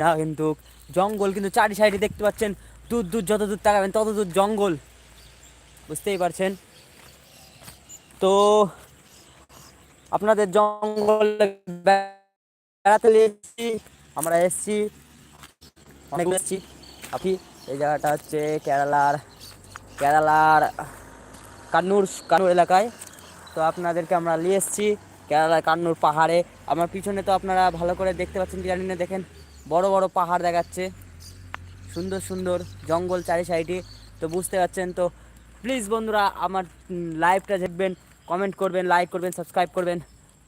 না কিন্তু জঙ্গল কিন্তু চারি সাইডে দেখতে পাচ্ছেন। দূর দূর যত দূর তাকাবেন তত দূর জঙ্গল। বুঝতেই পারছেন? তো আপনাদের জঙ্গল বেড়াতে এসেছি, আমরা এসেছি। অনেক এসেছি। আপনি, এই জায়গাটা হচ্ছে কেরালার কেরালার কান্নুর কান্নুর এলাকায়। তো আপনাদেরকে আমরা নিয়ে এসেছি, কেরালার কান্নুর পাহাড়ে। আমার পিছনে তো আপনারা ভালো করে দেখতে পাচ্ছেন কি জানি না, দেখেন। বড় বড় পাহাড় দেখাচ্ছে। সুন্দর সুন্দর জঙ্গল চারি সাইডে তো বুঝতে পারছেন তো প্লিজ বন্ধুরা আমার লাইভটা দেখবেন কমেন্ট করবেন লাইক করবেন সাবস্ক্রাইব করবেন।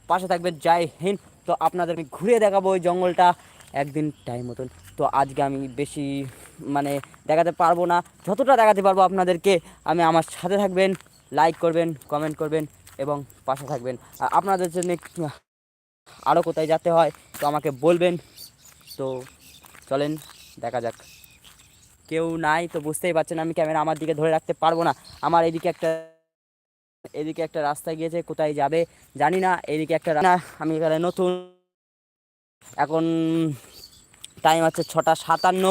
পাশে থাকবেন, জয় হিন্দ। তো আপনাদের আমি ঘুরে দেখাবো ওই জঙ্গলটা একদিন টাইম মতন। তো আজকে আমি বেশি মানে দেখাতে পারব না, যতটা দেখাতে পারব আপনাদেরকে, আমি আমার সাথে থাকবেন লাইক করবেন কমেন্ট করবেন এবং পাশে থাকবেন। আর আপনাদের জন্য আরও কোথায় যেতে হয়, তো আমাকে বলবেন। তো চলেন, দেখা যাক। কেউ নাই তো বুঝতেই পারছেন আমি ক্যামেরা আমার দিকে ধরে রাখতে পারব না। আমার এদিকে একটা এদিকে একটা রাস্তা গিয়েছে, কোথায় যাবে জানি না। এদিকে একটা না আমি এখানে নতুন। এখন টাইম আছে ছটা সাতান্ন।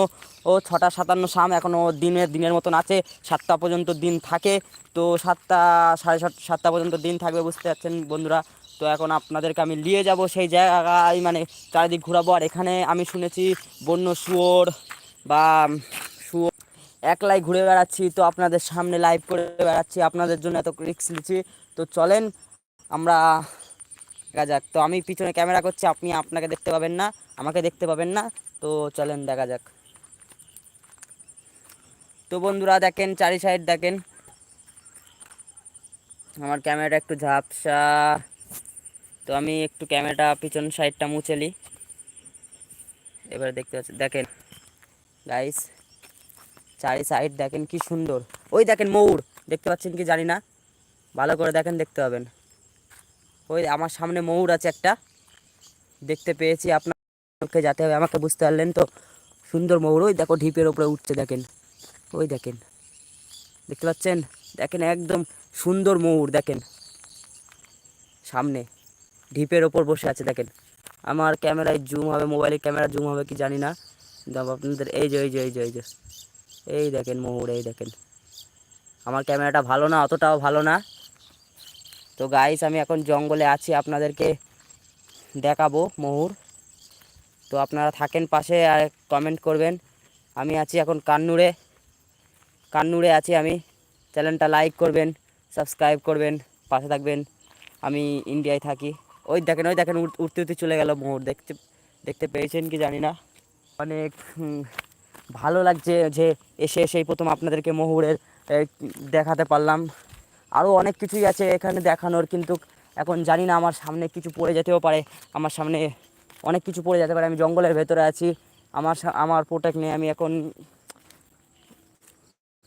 ও ছটা সাতান্ন সাম এখনও দিনের দিনের মতন আছে। সাতটা পর্যন্ত দিন থাকে। তো সাতটা, সাড়ে সাত, সাতটা পর্যন্ত দিন থাকবে, বুঝতে পারছেন বন্ধুরা। তো এখন আপনাদেরকে আমি নিয়ে যাব সেই জায়গায় মানে চারিদিক ঘোরাবো। আর এখানে আমি শুনেছি বন্য শুয়োর বা শুয়োর একলাই ঘুরে বেড়াচ্ছি। তো আপনাদের সামনে লাইভ করে বেড়াচ্ছি। আপনাদের জন্য এত রিক্স নিচ্ছি। তো চলেন, আমরা দেখা যাক। তো আমি পিছনে ক্যামেরা করছি, আপনি আপনাকে দেখতে পাবেন না, আমাকে দেখতে পাবেন না। তো চলেন, দেখা যাক। তো বন্ধুরা, দেখেন, চারি সাইড দেখেন। আমার ক্যামেরাটা একটু ঝাপসা। তো আমি একটু ক্যামেরাটা পিছন সাইডটা মুছে নিই এবারে দেখতে পাচ্ছি, দেখেন। গাইস চারি সাইড দেখেন কি সুন্দর। ওই দেখেন ময়ূর, দেখতে পাচ্ছেন কি জানি না। ভালো করে দেখেন, দেখতে পাবেন। ওই আমার সামনে ময়ূর আছে একটা। দেখতে পেয়েছি, আপনাকে যেতে হবে, আমাকে বুঝতে পারলেন তো। সুন্দর ময়ূর, ওই দেখো ঢিপের ওপরে উঠছে, দেখেন। ওই দেখেন। দেখতে পাচ্ছেন? দেখেন একদম সুন্দর ময়ূর, দেখেন। সামনে। ঢিপের ওপর বসে আছে, দেখেন। আমার ক্যামেরায় জুম হবে, মোবাইলের ক্যামেরা জুম হবে কি জানি না। আপনাদের, এই যে এই যে এই যে এই যে। এই দেখেন ময়ূর এই দেখেন। আমার ক্যামেরাটা ভালো না, অতটাও ভালো না। তো গাইস আমি এখন জঙ্গলে আছি, আপনাদেরকে দেখাবো ময়ূর তো আপনারা থাকেন পাশে আর কমেন্ট করবেন। আমি আছি এখন কান্নুরে। কান্নুরে আছি আমি। চ্যানেলটা লাইক করবেন সাবস্ক্রাইব করবেন, পাশে থাকবেন। আমি ইন্ডিয়ায় থাকি। ওই দেখেন ওই দেখেন উঠতে উড়তে চলে গেল মোহর দেখতে দেখতে পেয়েছেন কি জানি না। অনেক ভালো লাগছে যে এসে এসেই প্রথম আপনাদেরকে মহুরের দেখাতে পারলাম। আরও অনেক কিছুই আছে এখানে দেখানোর, কিন্তু এখন জানি না আমার সামনে কিছু পড়ে যেতেও পারে। আমার সামনে অনেক কিছু পড়ে যেতে পারে। আমি জঙ্গলের ভেতরে আছি। আমার আমার প্রোটেক্ট নিয়ে আমি এখন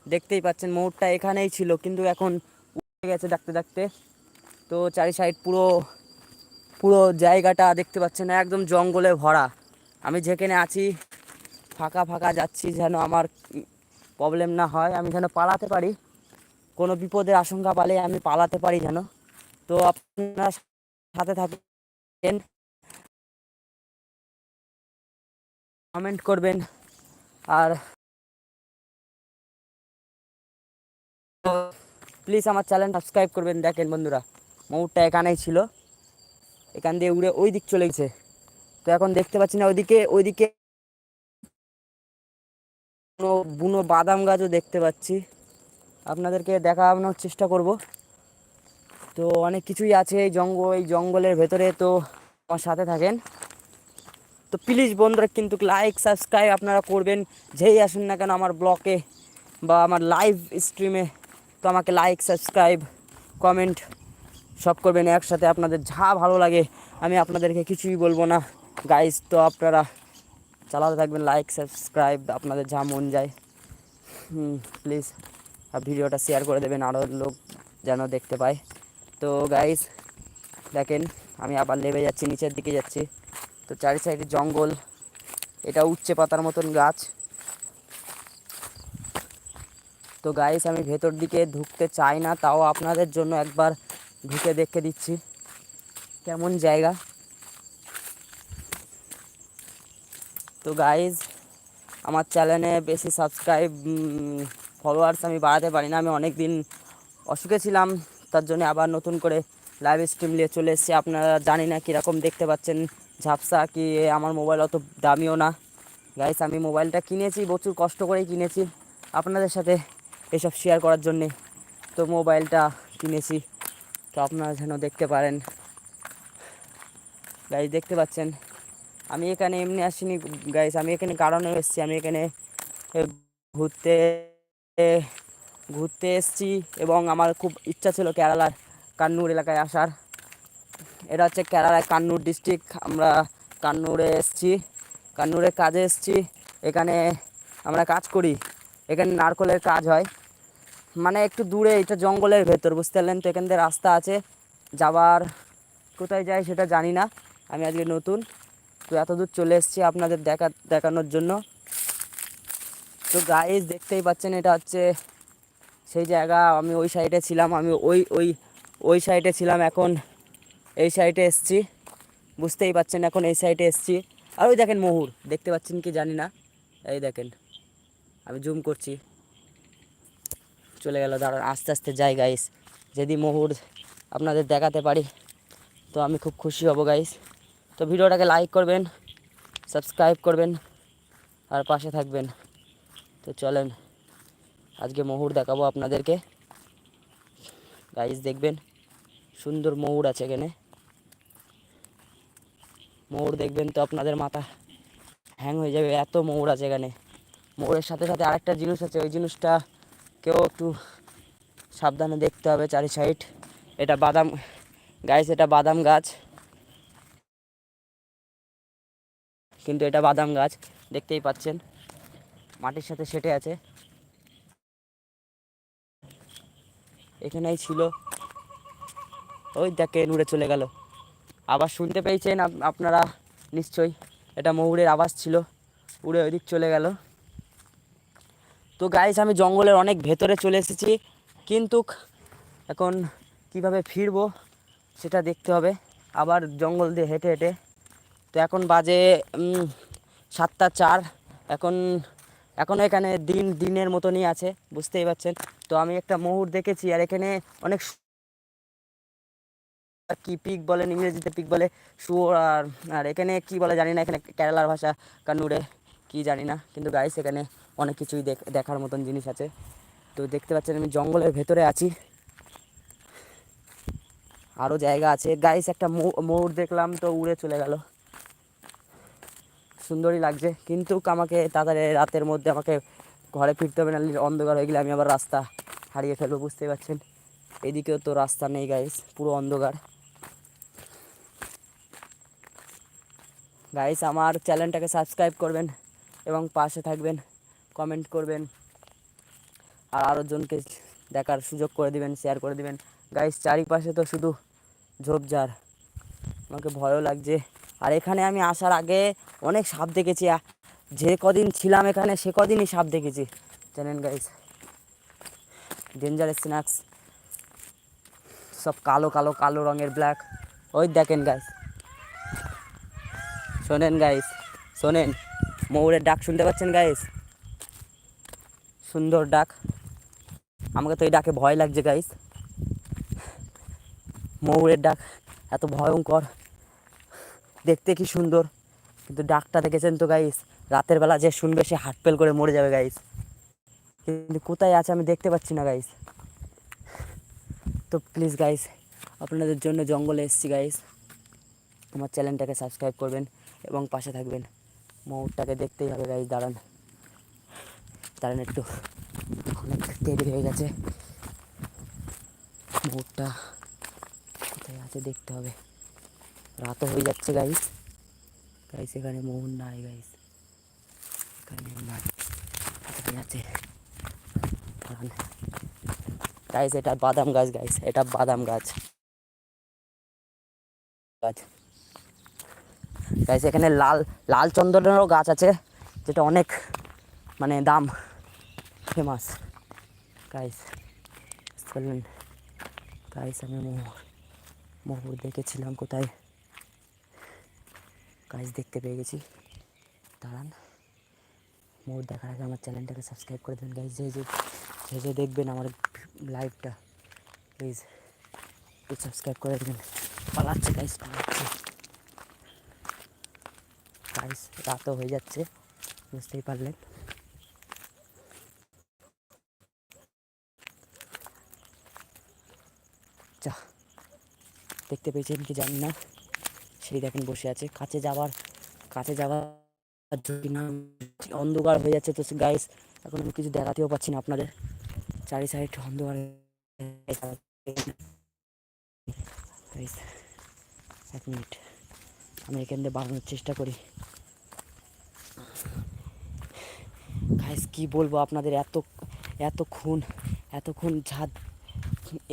দেখতেই পাচ্ছেন ময়ূরটা এখানেই ছিল, কিন্তু এখন উঠে গেছে ডাকতে ডাকতে তো চারি সাইড পুরো পুরো জায়গাটা দেখতে পাচ্ছেন, একদম জঙ্গলে ভরা। আমি যেখানে আছি, ফাঁকা ফাঁকা যাচ্ছি যেন আমার প্রবলেম না হয়, আমি যেন পালাতে পারি। কোনো বিপদের আশঙ্কা পালে আমি পালাতে পারি যেন। তো আপনারা সাথে থাকেন। কমেন্ট করবেন। আর প্লিজ আমার চ্যানেল সাবস্ক্রাইব করবেন। দেখেন বন্ধুরা ময়ূরটা এখানেই ছিল। এখান দিয়ে উড়ে ওই দিক চলে গেছে। তো এখন দেখতে পাচ্ছি না ওইদিকে ওইদিকে বুনো বাদাম গাছও দেখতে পাচ্ছি। আপনাদেরকে দেখানোর চেষ্টা করব। তো অনেক কিছুই আছে এই জঙ্গল এই জঙ্গলের ভেতরে, তো আমার সাথে থাকেন। তো প্লিজ বন্ধুরা কিন্তু লাইক, সাবস্ক্রাইব আপনারা করবেন। যেই আসুন না কেন আমার ব্লকে বা আমার লাইভ স্ট্রিমে, তো আমাকে লাইক, সাবস্ক্রাইব, কমেন্ট সব করবেন একসাথে, আপনাদের যা ভালো লাগে, আমি আপনাদেরকে কিছুই বলব না। গাইজ তো আপনারা চালাতে থাকবেন লাইক সাবস্ক্রাইব আপনাদের যা মন যায়। প্লিজ ভিডিওটা শেয়ার করে দেবেন আরও লোক যেন দেখতে পায়। তো গাইজ দেখেন, আমি আবার লেবে যাচ্ছি, নিচের দিকে যাচ্ছি। তো চারি সাইডে জঙ্গল, এটা উচ্চে পাতার মতন গাছ। তো গাইস আমি ভেতর দিকে ঢুকতে চাই না, তাও আপনাদের জন্য একবার ঢুকে দেখে দিচ্ছি। কেমন জায়গা। তো গাইজ আমার চ্যানেলে বেশি সাবস্ক্রাইব ফলোয়ার্স আমি বাড়াতে পারি না। আমি অনেক দিন অসুখে ছিলাম, তার জন্য আবার নতুন করে লাইভ স্ট্রিম নিয়ে চলে এসেছি। আপনারা জানি না কীরকম দেখতে পাচ্ছেন ঝাপসা, কি আমার মোবাইল অত দামিও না। গাইস আমি মোবাইলটা কিনেছি, প্রচুর কষ্ট করেই কিনেছি আপনাদের সাথে এসব শেয়ার করার জন্যে। তো মোবাইলটা কিনেছি। তো আপনারা যেন দেখতে পারেন। গাইজ দেখতে পাচ্ছেন? আমি এখানে এমনি আসিনি গাইস আমি এখানে কারণে এসেছি। আমি এখানে ঘুরতে ঘুরতে এসেছি এবং আমার খুব ইচ্ছা ছিল কেরালার কান্নুর এলাকায় আসার। এটা হচ্ছে কেরালায় কান্নুর ডিস্ট্রিক্ট আমরা কান্নুরে এসেছি কান্নুরে কাজে এসেছি। এখানে আমরা কাজ করি। এখানে নারকলের কাজ হয়। মানে একটু দূরে, এটা জঙ্গলের ভেতর, বুঝতে পারলেন তো? এখান থেকে রাস্তা আছে। যাবার কোথায় যাই সেটা জানি না। আমি আজকে নতুন, তো এত দূর চলে এসেছি আপনাদের দেখা, দেখানোর জন্য। তো গাইজ দেখতেই পাচ্ছেন এটা হচ্ছে সেই জায়গা। আমি ওই সাইডে ছিলাম, আমি ওই ওই ওই সাইডে ছিলাম, এখন এই সাইডে এসছি। বুঝতেই পাচ্ছেন এখন এই সাইডে এসেছি। আর ওই দেখেন মহুর, দেখতে পাচ্ছেন কি জানি না? এই দেখেন, আমি জুম করছি। চলে গেল, দাঁড়ান, আস্তে আস্তে যাই গাইস যদি মহুর আপনাদের দেখাতে পারি, তো আমি খুব খুশি হব গাইস তো ভিডিওটাকে লাইক করবেন সাবস্ক্রাইব করবেন, আর পাশে থাকবেন। তো চলেন, আজকে মহুর দেখাবো আপনাদেরকে। গাইস দেখবেন, সুন্দর ময়ূর আছে এখানে। ময়ূর দেখবেন তো আপনাদের মাথা হ্যাং হয়ে যাবে, এত ময়ূর আছে এখানে। ময়ূরের সাথে সাথে আরেকটা জিনিস আছে, ওই জিনিসটা কেউ একটু সাবধানে দেখতে হবে চারি সাইড। এটা বাদাম গাইস এটা বাদাম গাছ। কিন্তু এটা বাদাম গাছ, দেখতেই পাচ্ছেন। মাটির সাথে সেটে আছে। এখানেই ছিল। ওই দেখেন উড়ে চলে গেল। আবার শুনতে পেয়েছেন আপ- আপনারা নিশ্চয়ই। এটা ময়ূরের আওয়াজ ছিল। উড়ে ওইদিক চলে গেল। তো গাইস আমি জঙ্গলের অনেক ভেতরে চলে এসেছি, কিন্তু এখন কীভাবে ফিরবো সেটা দেখতে হবে। আবার জঙ্গল দিয়ে হেঁটে হেঁটে। তো এখন বাজে সাতটা চার। এখন এখনও এখানে দিন, দিনের মতনই আছে, বুঝতেই পারছেন। তো আমি একটা ময়ূর দেখেছি, আর এখানে অনেক কি পিক বলেন ইংরেজিতে পিক বলে, শুয়োর আর আর এখানে কি বলে জানি না, এখানে কেরালার ভাষা, কান্নুরে, কি জানি না। কিন্তু গাইস এখানে অনেক কিছুই দেখ- দেখার মতন জিনিস আছে। তো দেখতে পাচ্ছেন আমি জঙ্গলের ভেতরে আছি। আরও জায়গা আছে। গাইস একটা ময়ূর দেখলাম তো উড়ে চলে গেল। সুন্দরই লাগছে। কিন্তু আমাকে তাড়াতাড়ি রাতের মধ্যে আমাকে ঘরে ফিরতে হবে না অন্ধকার হয়ে গেলে আমি আবার রাস্তা হারিয়ে ফেলব, বুঝতেই পারছেন এদিকেও তো রাস্তা নেই গাইস পুরো অন্ধকার। গাইস আমার চ্যানেলটাকে সাবস্ক্রাইব করবেন এবং পাশে থাকবেন। কমেন্ট করবেন। আর আরও জনকে দেখার সুযোগ করে দিবেন শেয়ার করে দিবেন। গাইস চারিপাশে তো শুধু ঝোপঝাড়। আমাকে ভয়ও লাগছে। আর এখানে আমি আসার আগে অনেক সাপ দেখেছি। যে কদিন ছিলাম এখানে, সে কদিনই সাপ দেখেছি। জানেন গাইস ডেঞ্জার স্ন্যাক্স সব কালো কালো কালো রঙের ব্ল্যাক ওই দেখেন গাইস শোনেন গাইস শোনেন। ময়ূরের ডাক শুনতে পাচ্ছেন গাইস সুন্দর ডাক। আমাকে তো এই ডাকে ভয় লাগছে গাইস ময়ূরের ডাক এত ভয়ঙ্কর। দেখতে কি সুন্দর। কিন্তু ডাকটা দেখেছেন তো গাইস রাতের বেলা যে শুনবে, সে হাট পেল করে মরে যাবে গাইস কিন্তু কোথায় আছে আমি দেখতে পাচ্ছি না গাইস তো প্লিজ গাইস আপনাদের জন্য জঙ্গলে এসেছি গাইস আমার চ্যানেলটাকে সাবস্ক্রাইব করবেন এবং পাশে থাকবেন। ময়ূরটাকে দেখতেই হবে গাইস দাঁড়ান। দাঁড়ান একটু অনেক দেরি হয়ে গেছে। ময়ূরটা কোথায় আছে দেখতে হবে। রাতও হয়ে যাচ্ছে গাইস গাইস এখানে ময়ূর নাই গাইস এখানে আছে। গাইস এটা বাদাম গাছ গাইস এটা বাদাম গাছ। গাছ। গাইস এখানে লাল লাল চন্দনেরও গাছ আছে, যেটা অনেক মানে দাম। ফেমাস গাইস বললেন গাইস আমি মোহর মোহর দেখেছিলাম কোথায়? গাইস দেখতে পেয়ে গেছি। দাঁড়ান। মোর দেখার আগে আমার চ্যানেলটাকে সাবস্ক্রাইব করে দেবেন। গাইজ যে যে যে দেখবেন আমার লাইভটা প্লিজ প্লিজ সাবস্ক্রাইব করে দেবেন। পালাচ্ছে গাইজ পালাচ্ছে। গাইজ রাতও হয়ে যাচ্ছে, বুঝতেই পারলেন। যা দেখতে পেয়েছেন কি জানি না। সেই দেখেন বসে আছে। কাছে যাওয়ার কাছে যাওয়ার যদি না অন্ধকার হয়ে যাচ্ছে তো গাইস এখন আমি কিছু দেখাতেও পাচ্ছি না আপনাদের। চারি সাইড অন্ধকার এক মিনিট আমি এখান দিয়ে বাড়ানোর চেষ্টা করি। গাইস কি বলব আপনাদের? এত এত এতক্ষণ এতক্ষণ যা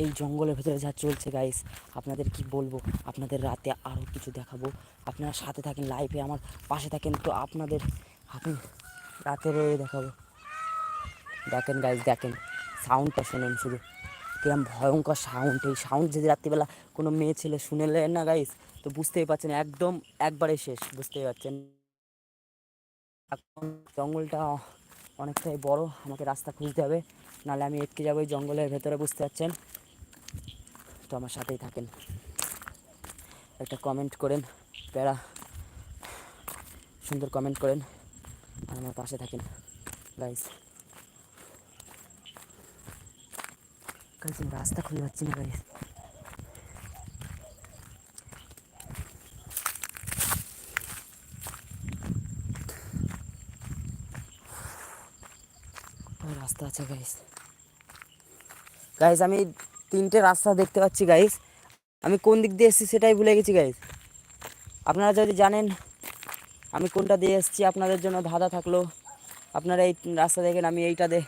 এই জঙ্গলের ভেতরে যা চলছে গাইস আপনাদের কি বলব? আপনাদের রাতে আরও কিছু দেখাবো। আপনারা সাথে থাকেন লাইফে আমার পাশে থাকেন, তো আপনাদের আপনি রাতে রয়ে দেখাবো। দেখেন গাইস দেখেন সাউন্ডটা শোনেন শুধু। কিরম ভয়ঙ্কর সাউন্ড এই সাউন্ড যদি রাত্রিবেলা কোনো মেয়ে ছেলে শুনেলেন না গাইস তো বুঝতেই পারছেন, একদম একবারে শেষ, বুঝতেই পারছেন। এখন জঙ্গলটা অনেকটাই বড়, আমাকে রাস্তা খুঁজতে হবে। নাহলে আমি এটকে যাব, এই জঙ্গলের ভেতরে, বুঝতে পারছেন? তো আমার সাথেই থাকেন। একটা কমেন্ট করেন, প্যারা। সুন্দর কমেন্ট করেন, আর আমার পাশে থাকেন গাইস গাইস রাস্তা খুঁজে পাচ্ছি না গাইস রাস্তা আছে গাইস গাইস আমি তিনটে রাস্তা দেখতে পাচ্ছি গাইস আমি কোন দিক দিয়ে এসেছি সেটাই ভুলে গেছি গাইস আপনারা যদি জানেন, আমি কোনটা দিয়ে এসেছি, আপনাদের জন্য ধাঁধা থাকল। আপনারা এই রাস্তা দেখেন, আমি এইটা দে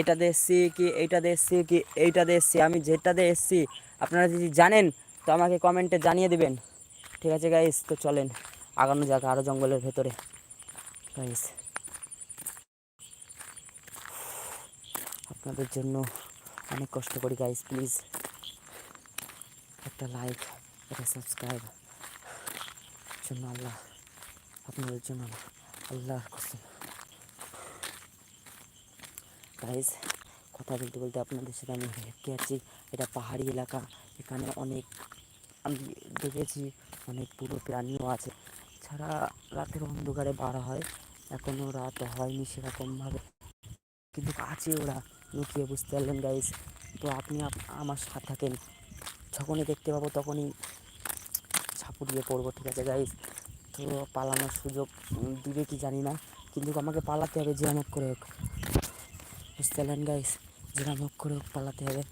এটা দিয়ে এসছি কি, এইটা দিয়ে এসছি কি, এইটা দিয়ে এসছি। আমি যেটা দিয়ে এসছি, আপনারা যদি জানেন, তো আমাকে কমেন্টে জানিয়ে দেবেন। ঠিক আছে গাইস তো চলেন, আগানো যাক আরও জঙ্গলের ভেতরে। গাইস আপনাদের জন্য অনেক কষ্ট করি গাইস প্লিজ একটা লাইক একটা সাবস্ক্রাইব জন্য আল্লাহ, আপনাদের জন্য আল্লাহ কসম। গাইস কথা বলতে বলতে আপনাদের সাথে আমি হেঁটে আছি। এটা পাহাড়ি এলাকা, এখানে অনেক আমি দেখেছি, অনেক পুরো প্রাণীও আছে। ছাড়া রাতের অন্ধকারে বাড়া হয়। এখনও রাত হয়নি সেরকমভাবে। কিন্তু আছে ওরা লুকিয়ে বুঝতে পারলেন গাইস তো আপনি আমার সাথে থাকেন। যখনই দেখতে পাবো তখনই ছাপুড়িয়ে পড়ব, ঠিক আছে গাইস তো পালানোর সুযোগ দিবে কি জানি না, কিন্তু আমাকে পালাতে হবে যে আমার করে হোক। বুঝতে পারলেন গাইস যেরাম হোক করে হোক পালাতে হবে।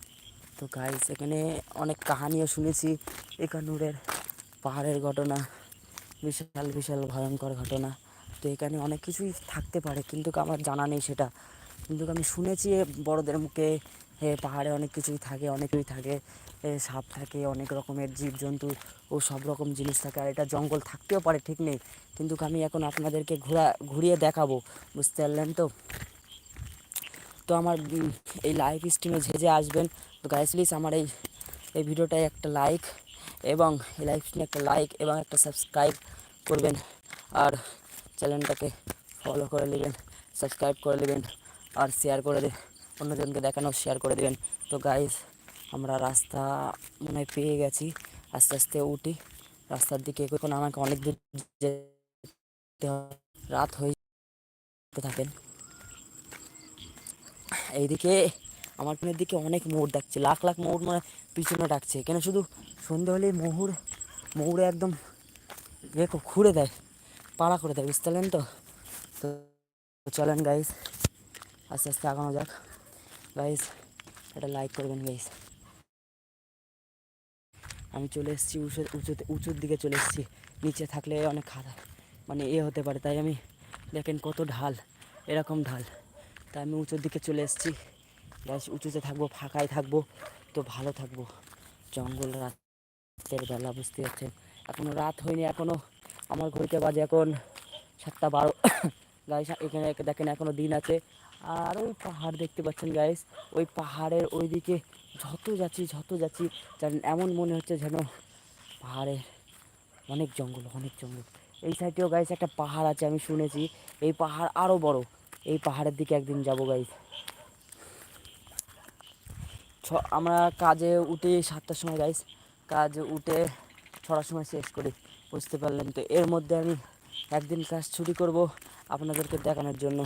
তো গাইস এখানে অনেক কাহানিও শুনেছি। একানুরের পাহাড়ের ঘটনা, বিশাল বিশাল ভয়ঙ্কর ঘটনা। তো এখানে অনেক কিছুই থাকতে পারে, কিন্তু আমার জানা নেই সেটা। কিন্তু আমি শুনেছি বড়দের মুখে পাহাড়ে অনেক কিছুই থাকে, অনেক কিছুই থাকে। সাপ থাকে, অনেক রকমের জীবজন্তু ও সব রকম জিনিস থাকে। আর এটা জঙ্গল থাকতেও পারে, ঠিক নেই। কিন্তু আমি এখন আপনাদেরকে ঘোরা, ঘুরিয়ে দেখাবো, বুঝতে পারলেন তো? তো আমার এই লাইভ স্ট্রিমে যে যে আসবেন, তো গাইস প্লিজ আমার এই এই ভিডিওটায় একটা লাইক এবং এই লাইভ স্ট্রিমে একটা লাইক এবং একটা সাবস্ক্রাইব করবেন। আর চ্যানেলটাকে ফলো করে নেবেন সাবস্ক্রাইব করে নেবেন। আর শেয়ার করে দে, অন্যজনকে দেখানো শেয়ার করে দেবেন। তো গাইস আমরা রাস্তা মনে হয় পেয়ে গেছি। আস্তে আস্তে উঠি। রাস্তার দিকে এখন আমাকে অনেক দূর যেতে রাত হয়ে থাকেন। এইদিকে আমার ফোনের দিকে অনেক মোড় ডাকছে লাখ লাখ মোড় মানে পিছনে ডাকছে। কেন শুধু সন্ধে হলেই মহুর মৌরে একদম খুঁড়ে দেয়, পাড়া করে দেয়, বুঝতে পারলেন তো? তো চলেন গাইস আস্তে আস্তে আগানো যাক গাইস এটা লাইক করবেন গাইস আমি চলে এসেছি উঁচু উঁচুতে, উঁচুর দিকে চলে এসেছি। নিচে থাকলে অনেক খাদা মানে এ হতে পারে, তাই আমি দেখেন কত ঢাল, এরকম ঢাল। তাই আমি উঁচুর দিকে চলে এসেছি। গাইস উঁচুতে থাকব, ফাঁকায় থাকব, তো ভালো থাকব। জঙ্গল রাতের বেলা, বুঝতে পারছেন? এখনও রাত হয়নি এখনও আমার ঘড়িতে বাজে এখন সাতটা বারো। গাইস এখানে দেখেন এখনও দিন আছে। আর ওই পাহাড় দেখতে পাচ্ছেন গাইস ওই পাহাড়ের ওইদিকে যত যাচ্ছি যত যাচ্ছি, যেন এমন মনে হচ্ছে যেন পাহাড়ের অনেক জঙ্গল অনেক জঙ্গল। এই সাইডেও গাইস একটা পাহাড় আছে, আমি শুনেছি। এই পাহাড় আরও বড়। এই পাহাড়ের দিকে একদিন যাব গাইস ছ, আমরা কাজে উঠি সাতটার সময় গাইস কাজ উঠে ছটার সময় শেষ করি, বুঝতে পারলেন তো। এর মধ্যে আমি একদিন কাজ ছুটি করব। আপনাদেরকে দেখানোর জন্য।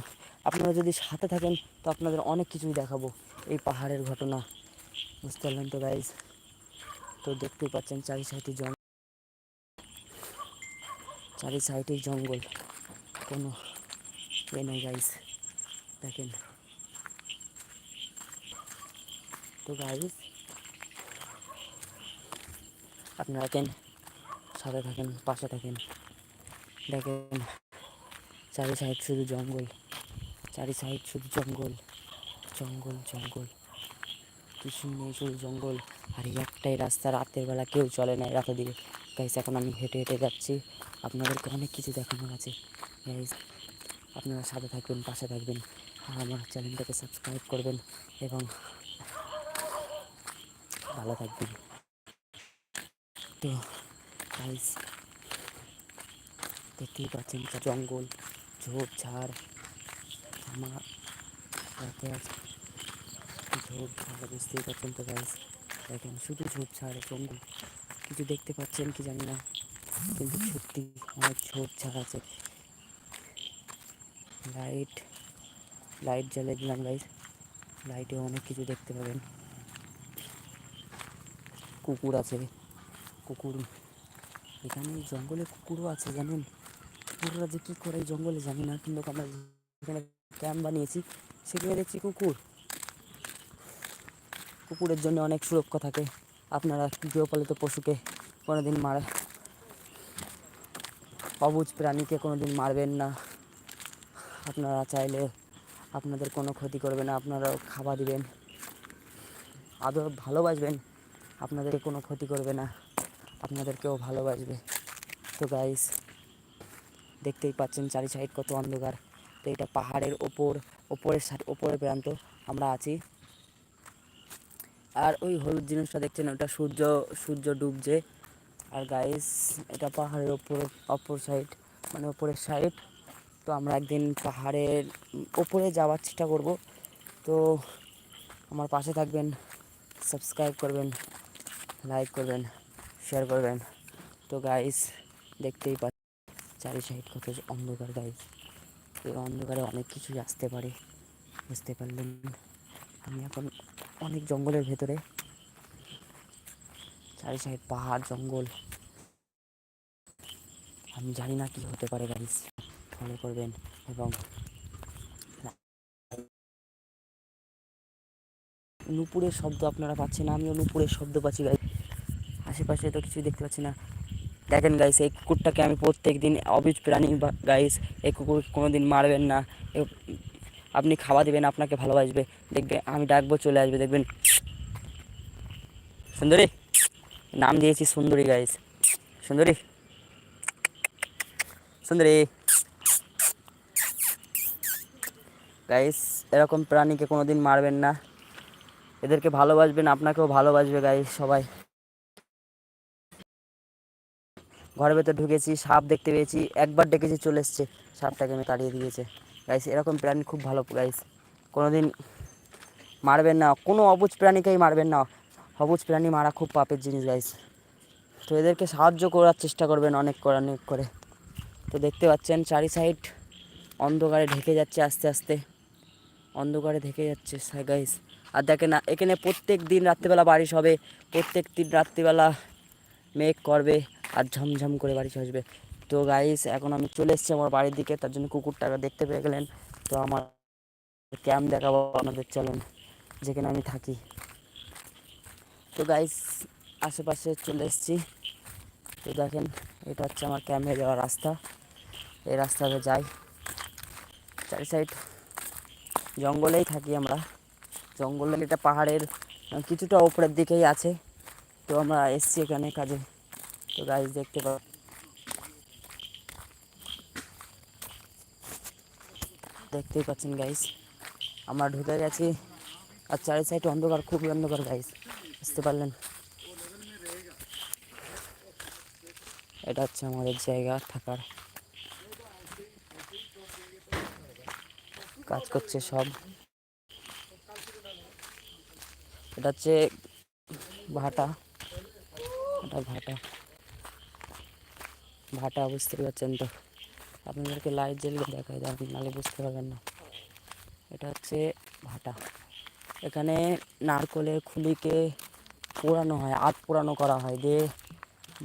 আপনারা যদি সাথে থাকেন, তো আপনাদের অনেক কিছুই দেখাবো। এই পাহাড়ের ঘটনা। বুঝতে পারলেন তো গাইস তো দেখতেই পাচ্ছেন চারি সাইডে জঙ্গল চারি সাইডে জঙ্গল। কোনো এ নেই গাইস দেখেন। তো গাইস আপনারা কেন সাথে থাকেন, পাশে থাকেন। দেখেন। চারি সাইড শুধু জঙ্গল চারি সাইড শুধু জঙ্গল জঙ্গল জঙ্গল। কিছু নেই শুধু জঙ্গল। আর একটাই রাস্তা, রাতের বেলা কেউ চলে না রাতের দিকে। গাইস এখন আমি হেঁটে হেঁটে যাচ্ছি। আপনাদেরকে অনেক কিছু দেখানোর আছে। গাইস আপনারা সাথে থাকবেন, পাশে থাকবেন। আর আমার চ্যানেলটাকে সাবস্ক্রাইব করবেন এবং ভালো থাকবেন। তো গাইস দেখতেই পাচ্ছেন জঙ্গল। ঝোপ ঝাড় আমার রাতে আছে ঝোপ বুঝতেই পারছেন তো গাইস দেখেন, শুধু ঝোপ ঝাড় জঙ্গল কিছু দেখতে পাচ্ছেন কি জানি না, কিন্তু সত্যি অনেক ঝোপ ঝাড় আছে। লাইট লাইট জ্বালিয়ে দিলাম গাইস লাইটে অনেক কিছু দেখতে পাবেন। কুকুর আছে। কুকুর, এখানে জঙ্গলে কুকুরও আছে জানেন? কুকুররা যে কী করে জঙ্গলে জানি না, কিন্তু আমরা যেখানে ক্যাম্প বানিয়েছি, সেখানে দেখছি কুকুর। কুকুরের জন্য অনেক সুরক্ষা থাকে। আপনারা গৃহপালিত পশুকে কোনোদিন মারে, অবুজ প্রাণীকে কোনোদিন মারবেন না। আপনারা চাইলে আপনাদের কোনো ক্ষতি করবে না, আপনারাও খাবার দিবেন। আদর ভালোবাসবেন, আপনাদেরকে কোনো ক্ষতি করবে না, আপনাদেরকেও ভালোবাসবে। তো গাইস দেখতেই পাচ্ছেন চারি সাইড কত অন্ধকার। তো এটা পাহাড়ের ওপর, ওপরের সাইড, ওপরের প্রান্ত আমরা আছি। আর ওই হলুদ জিনিসটা দেখছেন, ওটা সূর্য সূর্য ডুবছে। আর গাইস এটা পাহাড়ের ওপর, অপর সাইড মানে ওপরের সাইড তো আমরা একদিন পাহাড়ের ওপরে যাওয়ার চেষ্টা করব। তো আমার পাশে থাকবেন সাবস্ক্রাইব করবেন লাইক করবেন শেয়ার করবেন। তো গাইস দেখতেই পাচ্ছেন। চারি সাইড কত অন্ধকার গাইস এই অন্ধকারে অনেক কিছুই আসতে পারে, বুঝতে পারলেন? আমি এখন অনেক জঙ্গলের ভেতরে। চারি সাইড পাহাড়, জঙ্গল। আমি জানি না কি হতে পারে গাইস ফলো করবেন এবং নুপুরের শব্দ আপনারা পাচ্ছেন আমিও নুপুরের শব্দ পাচ্ছি গাইস আশেপাশে তো কিছুই দেখতে পাচ্ছি না। দেখেন গাইস এই কুকুরটাকে আমি প্রত্যেক দিন অবুজ প্রাণী গাইস এই কুকুর কোনো দিন মারবেন না। আপনি খাওয়া দিবেন, আপনাকে ভালোবাসবে। দেখবে, আমি ডাকবো, চলে আসবে, দেখবেন। সুন্দরী, নাম দিয়েছি সুন্দরী গাইস সুন্দরী। সুন্দরী। গাইস এরকম প্রাণীকে কোনোদিন মারবেন না। এদেরকে ভালোবাসবেন, আপনাকেও ভালোবাসবে গাইস সবাই। ঘরের ভেতর ঢুকেছি, সাপ দেখতে পেয়েছি, একবার ডেকেছি চলে এসছে। সাপটাকে আমি তাড়িয়ে দিয়েছে। গাইস এরকম প্রাণী খুব ভালো গাইস কোনো দিন মারবেন না। কোনো অবুজ প্রাণীকেই মারবেন না। অবুজ প্রাণী মারা খুব পাপের জিনিস গাইস তো এদেরকে সাহায্য করার চেষ্টা করবেন অনেক করে অনেক করে। তো দেখতে পাচ্ছেন চারি সাইড অন্ধকারে ঢেকে যাচ্ছে আস্তে আস্তে। অন্ধকারে ঢেকে যাচ্ছে গাইস আর দেখেন না, এখানে প্রত্যেক দিন রাত্রিবেলা বারিশ হবে। প্রত্যেক দিন রাত্রিবেলা মেঘ করবে। আর ঝমঝম করে বারিশ আসবে তো গাইস এখন আমি চলে এসেছি আমার বাড়ির দিকে, তার জন্য কুকুরটাকে দেখতে পেয়ে গেলেন। তো আমার ক্যাম্প দেখাবো আপনাদের, চলেন, যেখানে আমি থাকি। তো গাইস আশেপাশে চলে এসেছি। তো দেখেন, এটা হচ্ছে আমার ক্যাম্পে যাওয়ার রাস্তা। এই রাস্তাতে যাই। চারি সাইড জঙ্গলেই থাকি আমরা। জঙ্গলে এটা পাহাড়ের কিছুটা ওপরের দিকেই আছে। তো আমরা এসছি এখানে কাজে। তো গাইজ দেখতে পা দেখতেই পাচ্ছেন গাইজ আমরা ঢুকে গেছি। আর চারি সাইড অন্ধকার, খুবই অন্ধকার গাইস বুঝতে পারলেন? এটা হচ্ছে আমাদের জায়গা, থাকার। কাজ করছে সব। এটা হচ্ছে ভাটা। এটা ভাটা। ভাটা বুঝতে পারছেন তো? আপনাদেরকে লাইট জ্বালিয়ে দেখায় আপনি নাহলে বুঝতে পারবেন না। এটা হচ্ছে ভাটা। এখানে নারকলের খুলিকে পোড়ানো হয় আধ পোড়ানো করা হয়। দিয়ে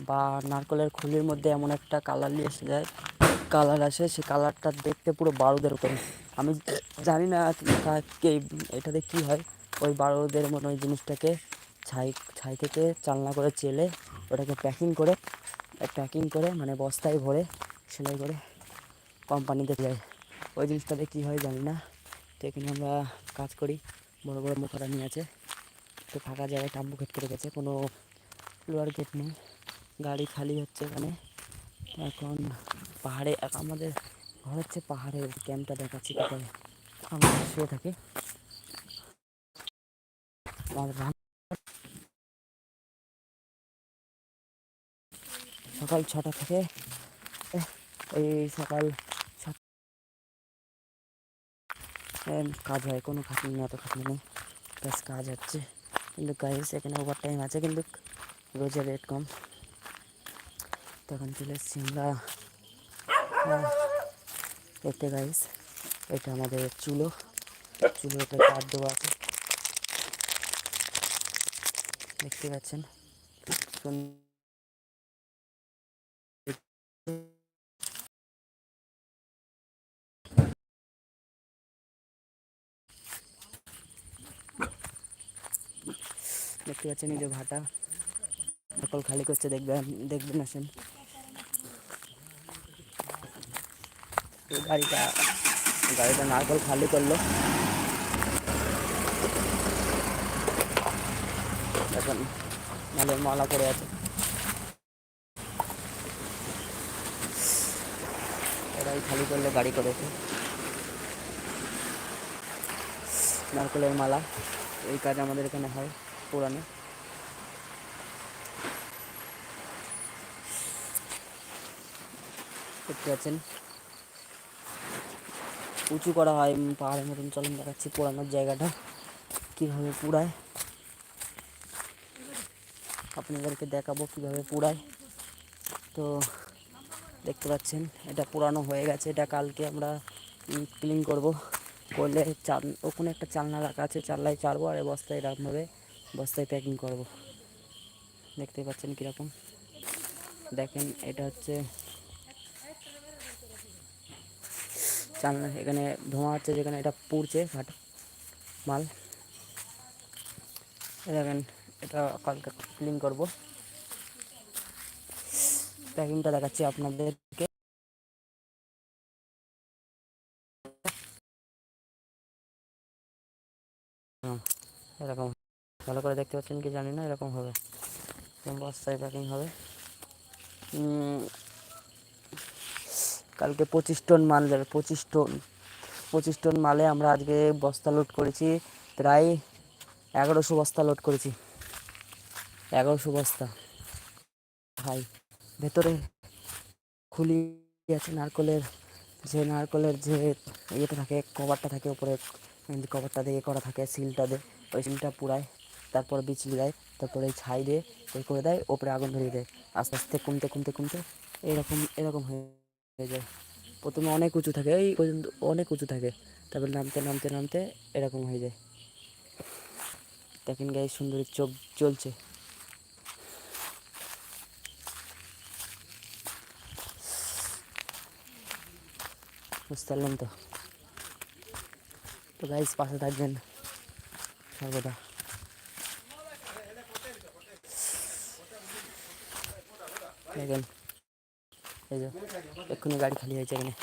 বা নারকলের খুলির মধ্যে এমন একটা কালার নিয়ে এসে যায় কালার আসে, সেই কালারটা দেখতে পুরো বারুদের মতন। আমি জানি না কে এটাতে কী হয়? ওই বারুদের মতো ওই জিনিসটাকে ছাই ছাই থেকে চালনা করে চেলে, ওটাকে প্যাকিং করে প্যাকিং করে মানে বস্তায় ভরে, সেলাই করে কোম্পানিতে যায়। ওই জিনিসটাতে কী হয় জানি না। তো এখানে আমরা কাজ করি, বড় বড় মুখারা নিয়ে আছে। তো ফাঁকা জায়গায় টাম্বু গেট করে গেছে, কোনো লোয়ার গেট নেই। গাড়ি খালি হচ্ছে এখানে। এখন পাহাড়ে আমাদের ঘর হচ্ছে পাহাড়ের ক্যাম্পটা দেখাচ্ছি কোথায়। আমরা শুয়ে থাকি। আমাদের সকাল ছটা থেকে। এই সকাল কাজ হয় কোনো খাটনি অত খাটনি নেই। ব্যাস কাজ হচ্ছে। কিন্তু গাইস এখানে ওভার টাইম আছে কিন্তু রোজের রেট কম। তখন চলে এসছি আমরা। আহ, গাইস এটা আমাদের চুলো। উপরে কাঠ দেওয়া আছে। দেখতে পাচ্ছেন? সুন্দর দেখতে পাচ্ছেন এই যে ভাটা। সকল খালি করছে দেখবেন দেখবেন আসেন গাড়িটা গাড়িটা নারকল খালি করল। এখন মালের মালা পড়ে আছে। খালি করল, গাড়ি করেছে। নারকলের মালা, এই কাজ আমাদের এখানে হয় পুরানো দেখতে পাচ্ছেন? উঁচু করা হয় পাহাড়ের মতন চলন দেখাচ্ছি পোড়ানোর জায়গাটা, কীভাবে পুড়ায়। আপনাদেরকে দেখাবো কীভাবে পুড়ায়। তো দেখতে পাচ্ছেন, এটা পুরানো হয়ে গেছে, এটা কালকে আমরা ক্লিন করব। করলে চাল, ওখানে একটা চালনা রাখা আছে চাল্লায় চারবো আর বস্তায় এরকমভাবে বস্তায় প্যাকিং করব। দেখতে পাচ্ছেন কীরকম। দেখেন, এটা হচ্ছে চালনা, এখানে ধোঁয়া হচ্ছে যেখানে এটা পুড়ছে ঘাট মাল। দেখেন, এটা কালকে ক্লিন করব। প্যাকিংটা দেখাচ্ছি আপনাদেরকে। এরকম। ভালো করে দেখতে পাচ্ছেন কি জানি না, এরকম হবে। বস্তায় প্যাকিং হবে। কালকে পঁচিশ টন মাল যাবে পঁচিশ টন। পঁচিশ টন মালে আমরা আজকে বস্তা লোড করেছি, প্রায় এগারোশো বস্তা লোড করেছি। এগারোশো বস্তা। ভাই ভেতরে খুলি আছে নারকলের, যে নারকলের যে ইয়েটা থাকে, কভারটা থাকে উপরে কভারটা দিয়ে করা থাকে, সিলটা দিয়ে, ওই সিলটা পুরায় তারপর বিচলি দেয় তারপরে এই ছাই দিয়ে ওই করে দেয়, ওপরে আগুন ধরিয়ে দেয়। আস্তে আস্তে কমতে কমতে কমতে এরকম এরকম হয়ে যায়। প্রথমে অনেক উঁচু থাকে, এই পর্যন্ত অনেক উঁচু থাকে, তারপর নামতে নামতে নামতে এরকম হয়ে যায়। দেখেন গায়ে সুন্দরী চোখ চলছে বুঝতে পারলেন তো? তো গাইস পাশে থাকবেন। সর্বদা। দেখেন এই যে এক্ষুনি গাড়ি খালি হয়েছে এখানে।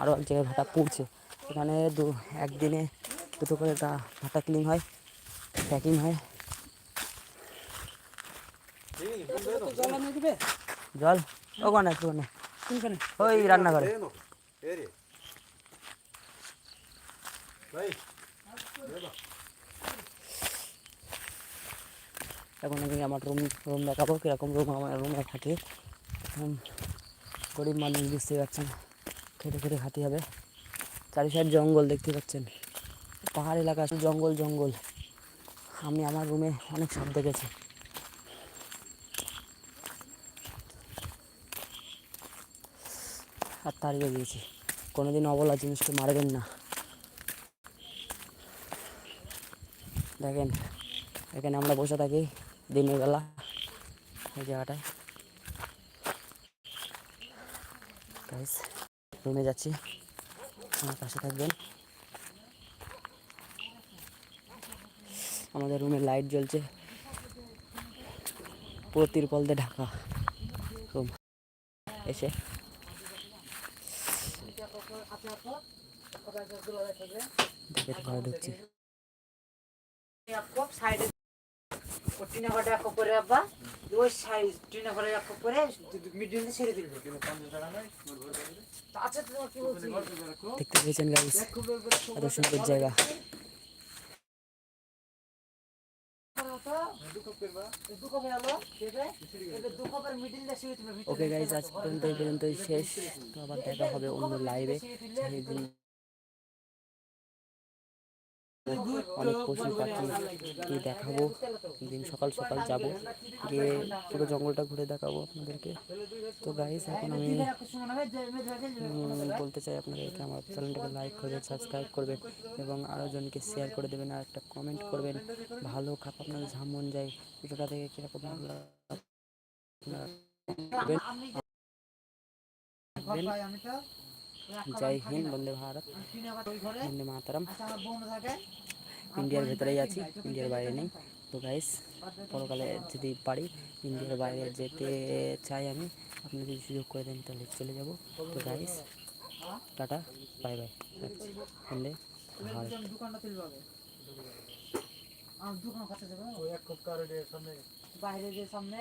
আরও এক জায়গায় ভাটা পুড়ছে। এখানে দু একদিনে দুটো করে তা ভাটা ক্লিন হয় প্যাকিং হয়। জল ওখানে ওখানে। ওই এখন আমি আমার রুম রুম দেখাবো কীরকম রুম আমার রুমে থাকে। গরিব মানুষ বুঝতে পারছেন, খেটে খেটে খাতে হবে। চারি সাইড জঙ্গল দেখতে পাচ্ছেন। পাহাড় এলাকা, জঙ্গল জঙ্গল। আমি আমার রুমে অনেক সাপ দেখেছি। আর তাড়িয়ে দিয়েছি। কোনোদিন অবলা জিনিসকে মারবেন না। দেখেন, এখানে আমরা বসে থাকি দিনের বেলা এই জায়গাটায়। রুমে যাচ্ছি। আমার পাশে থাকবেন। আমাদের রুমে লাইট জ্বলছে। পুরো তিরপল ঢাকা। রুম। এসে দেখতে পেয়েছেন এত সুন্দর জায়গা। ওকে গাইজ আজ পর্যন্ত এই পর্যন্তই শেষ। তো আবার দেখা হবে অন্য লাইভে অনেক পশু পাখি কি দেখাবো দিন সকাল সকাল যাব গিয়ে পুরো জঙ্গলটা ঘুরে দেখাবো আপনাদেরকে তো গাইজ এখন আমি বলতে চাই আপনাদেরকে আমার চ্যানেলটাকে লাইক করবেন সাবস্ক্রাইব করবেন এবং আরও জনকে শেয়ার করে দেবেন আর একটা কমেন্ট করবেন ভালো খাপ আপনার ঝামন যায় ভিডিওটা থেকে কীরকম করবেন। জয় হিন্দ বন্দে ভারত বন্দে মাতারাম ইন্ডিয়ার ভেতরেই আছি ইন্ডিয়ার বাইরে নেই তো গাইস পরকালে যদি পারি ইন্ডিয়ার বাইরে যেতে চাই আমি আপনি যদি সুযোগ করে দেন তাহলে চলে যাব তো গাইস টাটা বাই বাই রাখছি বন্দে ভারত দোকানটা তুলবে আমার দোকান কাছে যাব বাইরে যে সামনে